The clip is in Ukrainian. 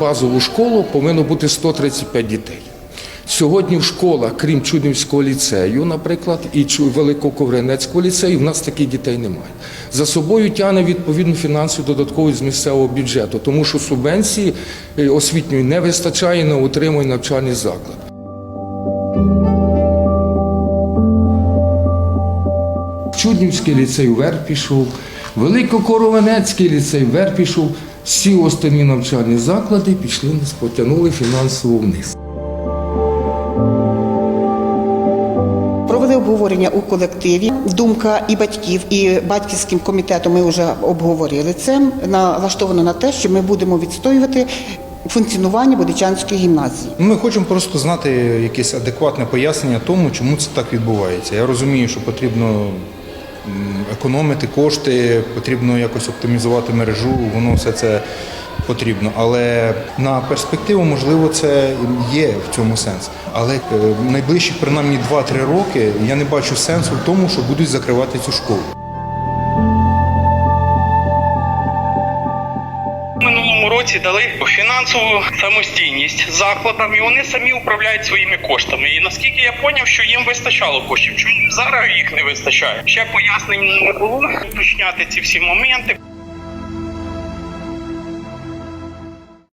базову школу повинно бути 135 дітей. Сьогодні в школах, крім Чуднівського ліцею, наприклад, і Великоковрянецького ліцею, в нас таких дітей немає. За собою тягне відповідну фінансову додаткову з місцевого бюджету, тому що субвенції е, освітньої не вистачає на утримання навчальний заклад. Чуднівський ліцей вверх пішов, Великокоровенецький ліцей вверх пішов. Всі останні навчальні заклади пішли, потягнули фінансово вниз. Провели обговорення у колективі. Думка і батьків, і батьківським комітетом ми вже обговорили це. Налаштовано на те, що ми будемо відстоювати функціонування Бодичанської гімназії. Ми хочемо просто знати якесь адекватне пояснення тому, чому це так відбувається. Я розумію, що потрібно економити кошти, потрібно якось оптимізувати мережу, воно все це потрібно. Але на перспективу, можливо, це є в цьому сенс. Але е, найближчі принаймні 2-3 роки я не бачу сенсу в тому, що будуть закривати цю школу. Році дали фінансову самостійність закладам, і вони самі управляють своїми коштами. І наскільки я поняв, що їм вистачало коштів, чому зараз їх не вистачає? Ще пояснень не було уточняти ці всі моменти.